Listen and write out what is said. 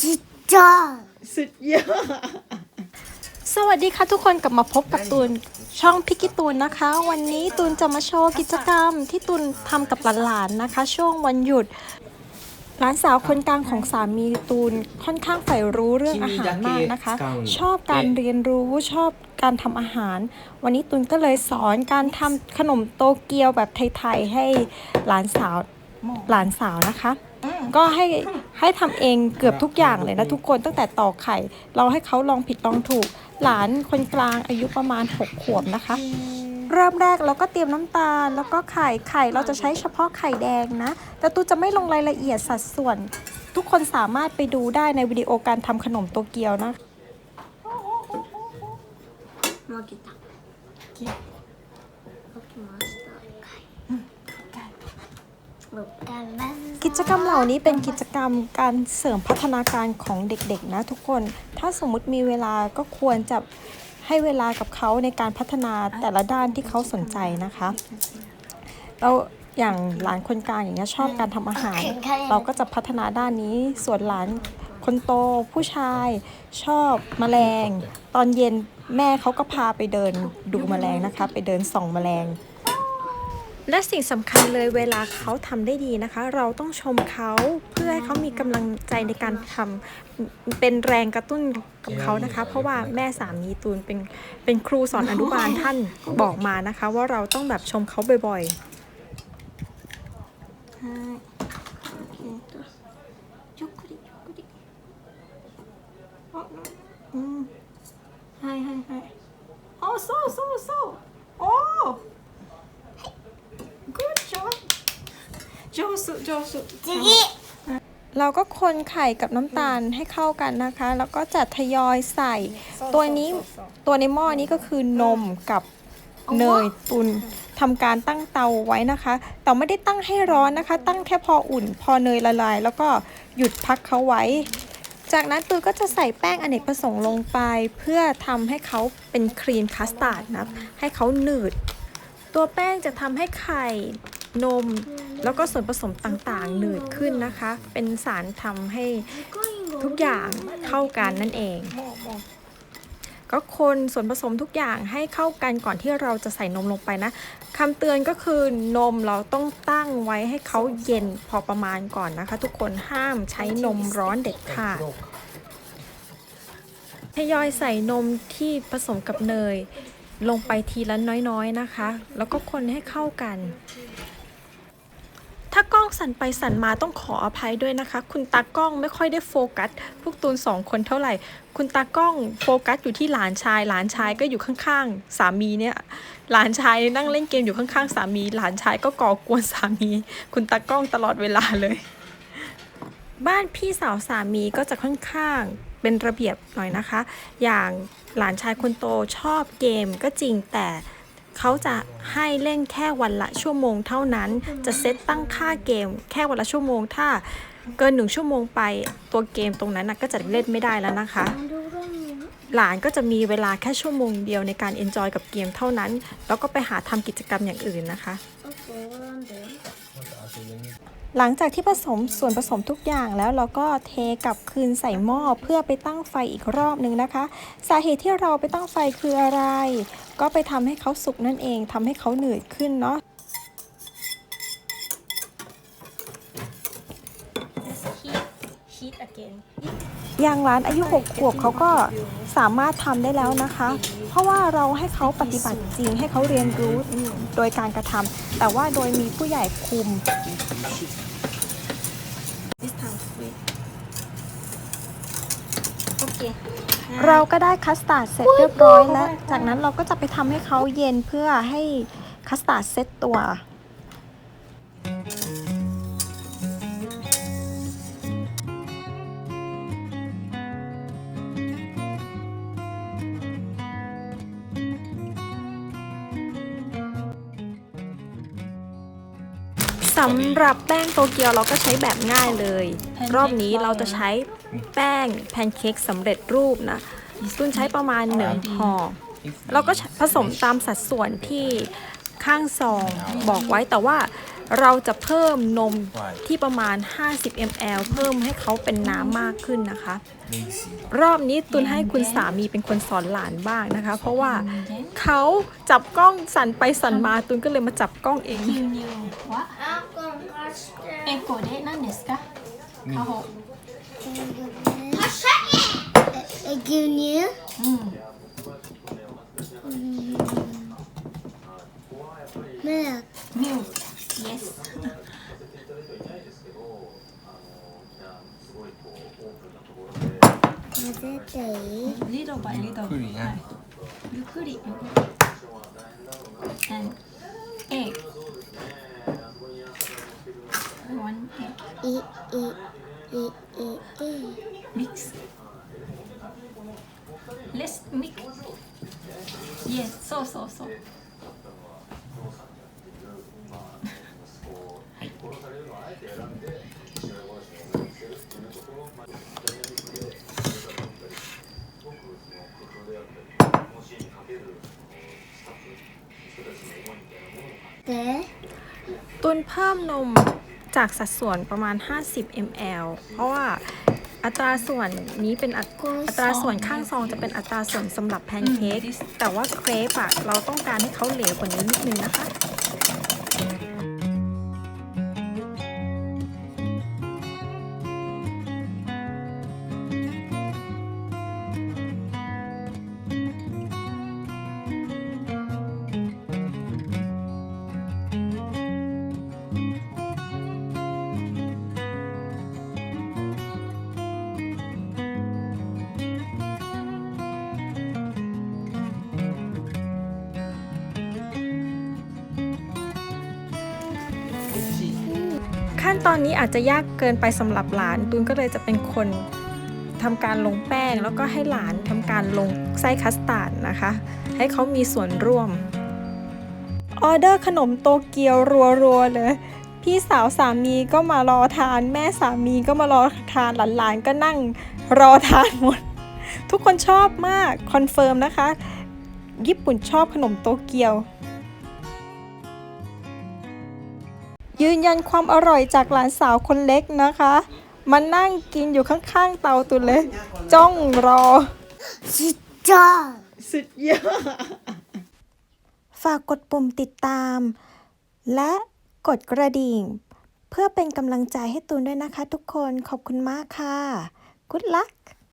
จิจอสุดยอด สวัสดีค่ะทุกคนกลับมาพบกับตูนช่องพิกิตูนนะคะ วันนี้ตูนจะมาโชว์กิจกรรม ที่ตูนทำกับหลานๆนะคะ ช่วงวันหยุดหลานสาวคนกลางของสามีตูนค่อนข้างใฝ่รู้เรื่องอาหารมากนะคะ ชอบการเรียนรู้ชอบการทำอาหาร วันนี้ตูนก็เลยสอนการทำขนมโตเกียวแบบไทยๆให้หลานสาวหลานสาวนะคะ ก็ให้ให้ทำเองเกือบทุกอย่างเลยนะทุกคนตั้งแต่ตอกไข่ เราให้เขาลองผิดลองถูก หลานคนกลางอายุประมาณ 6 ขวบนะคะ เริ่มแรกเราก็เตรียมน้ำตาล แล้วก็ไข่ไข่เราจะใช้เฉพาะไข่แดงนะ แต่ตูจะไม่ลงรายละเอียดสัดส่วน ทุกคนสามารถไปดูได้ในวิดีโอการทำขนมโตเกียวนะ กิจกรรมเหล่านี้เป็นกิจกรรมการเสริมพัฒนาการของเด็กๆนะทุกคน ถ้าสมมุติมีเวลาก็ควรจะให้เวลากับเขาในการพัฒนาแต่ละด้านที่เขาสนใจนะคะเราอย่างหลานคนกลางอย่างเงี้ยชอบการทำอาหาร เราก็จะพัฒนาด้านนี้ส่วนหลานคนโตผู้ชายชอบมแมลง ตอนเย็นแม่เขาก็พาไปเดินดูมแมลงนะคะ ไปเดินส่องมแมลง และสิ่งสำคัญเลยเวลาเขาทำได้ดีนะคะ เราต้องชมเขาเพื่อให้เขามีกำลังใจในการทำเป็นแรงกระตุ้นกับเขานะคะ เพราะว่าแม่สามีตูนเป็นเป็นครูสอนอนุบาลท่านบอกมานะคะ ว่าเราต้องแบบชมเขาบ่อยๆ はいオッケーとゆっくりゆっくりあうんはいはいはいโอ้สู้สู้สู้ โจสุโจสุ次เราก็คนไข่กับน้ำตาลให้เข้ากันนะคะ แล้วก็จัดทยอยใส่ ตัวนี้ตัวในหม้อนี้ก็คือนมกับเนยตุนทำการตั้งเตาไว้นะคะ แต่ไม่ได้ตั้งให้ร้อนนะคะ ตั้งแค่พออุ่น พอเนยละลาย แล้วก็หยุดพักเขาไว้ จากนั้นตูนก็จะใส่แป้งอเนกประสงค์ลงไป เพื่อทำให้เขาเป็นครีมคัสตาร์ดนะ ให้เขาหนืด ตัวแป้งจะทำให้ไข่ นม แล้วก็ส่วนผสมต่างๆ หนืดขึ้นนะคะ เป็นสารทำให้ทุกอย่างเข้ากันนั่นเอง ก็คนส่วนผสมทุกอย่างให้เข้ากันก่อนที่เราจะใส่นมลงไปนะคำเตือนก็คือนมเราต้องตั้งไว้ให้เขาเย็นพอประมาณก่อนนะคะ ทุกคนห้ามใช้นมร้อนเด็ดขาดทยอยใส่นมที่ผสมกับเนย ลงไปทีละน้อยๆนะคะ แล้วก็คนให้เข้ากันากล้องสั่นไปสั่นมาต้องขออภัยด้วยนะคะ คุณตากล้องไม่ค่อยได้โฟกัส พวกตูนสองคนเท่าไหร่ คุณตากล้องโฟกัสอยู่ที่หลานชาย หลานชายก็อยู่ข้างๆ สามีเนี่ย หลานชายนั่งเล่นเกมอยู่ข้างๆ สามี หลานชายก็ก่อกวนสามี คุณตากล้องตลอดเวลาเลย บ้านพี่สาวสามีก็จะค่อนข้างเป็นระเบียบหน่อยนะคะ อย่างหลานชายคนโตชอบเกมก็จริงแต่ เขาจะให้เล่นแค่วันละชั่วโมงเท่านั้น จะเซตตั้งค่าเกม แค่วันละชั่วโมง ถ้าเกินหนึ่งชั่วโมงไปตัวเกมตรงนั้นนะก็จะเล่นไม่ได้แล้วนะคะ หลานก็จะมีเวลาแค่ชั่วโมงเดียวในการเอนจอยกับเกมเท่านั้น แล้วก็ไปหาทำกิจกรรมอย่างอื่นนะคะ หลังจากที่ผสมส่วนผสมทุกอย่างแล้วเราก็เทกลับคืนใส่หม้อเพื่อไปตั้งไฟอีกรอบหนึ่งนะคะ สาเหตุที่เราไปตั้งไฟคืออะไร ก็ไปทำให้เขาสุกนั่นเองทำให้เขาหนืดขึ้นเนาะ heat again อย่างร้านอายุ 6 ขวบเขาก็สามารถทำได้แล้วนะคะ เพราะว่าเราให้เขาปฏิบัติจริงให้เขาเรียนรู้โดยการกระทำ แต่ว่าโดยมีผู้ใหญ่คุม เราก็ได้คัสตาร์ดเสร็จเรียบร้อยแล้ว จากนั้นเราก็จะไปทำให้เขาเย็นเพื่อให้คัสตาร์ดเซตตัว สำหรับแป้งโตเกียวเราก็ใช้แบบง่ายเลย รอบนี้เราจะใช้แป้งแพนเค้กสำเร็จรูปนะตุ้นใช้ประมาณหนึ่งห่อเราก็ผสมตามสัดส่วนที่ข้างซองบอกไว้แต่ว่าเราจะเพิ่มนมที่ประมาณ 50 ml เพิ่มให้เขาเป็นน้ำมากขึ้นนะคะ รอบนี้ตุนให้คุณสามีเป็นคนสอนหลานบ้างนะคะ เพราะว่าเขาจับกล้องสั่นไปสั่นมาตุนก็เลยมาจับกล้องเอง えこれ何ですか？カホ。え牛乳？うん。ミルク。ミルク。Yes 混ぜていい？リドバイリドバ。イゆっくりね。はい。ゆっくりyes そうそうそうで ตุนเพิ่มนมจากสัดส่วนประมาณ 50 ml เพราะว่า อัตราส่วนนี้เป็นอัตอัตราส่วนข้างซองจะเป็นอัตราส่วนสำหรับแพนเค้กแต่ว่าเครปอะเราต้องการให้เขาเหลวกว่านี้นิดนึงนะคะ ขั้นตอนนี้อาจจะยากเกินไปสำหรับหลานตุนก็เลยจะเป็นคนทำการลงแป้ง แล้วก็ให้หลานทำการลงไส้คัสตาร์ดนะคะ ให้เขามีส่วนร่วม ออเดอร์ขนมโตเกียวรัวๆเลย พี่สาวสามีก็มารอทาน แม่สามีก็มารอทานหลานๆก็นั่งรอทานหมด ทุกคนชอบมาก คอนเฟิร์มนะคะ ญี่ปุ่นชอบขนมโตเกียว ยืนยันความอร่อยจากหลานสาวคนเล็กนะคะมานั่งกินอยู่ข้างๆเตาตุนเลย จ้องรอ สุดยอดสุดยอดฝากกดปุ่มติดตาม และกดกระดิ่ง เพื่อเป็นกำลังใจให้ตูนด้วยนะคะทุกคนขอบคุณมากค่ะกุ๊ดลัก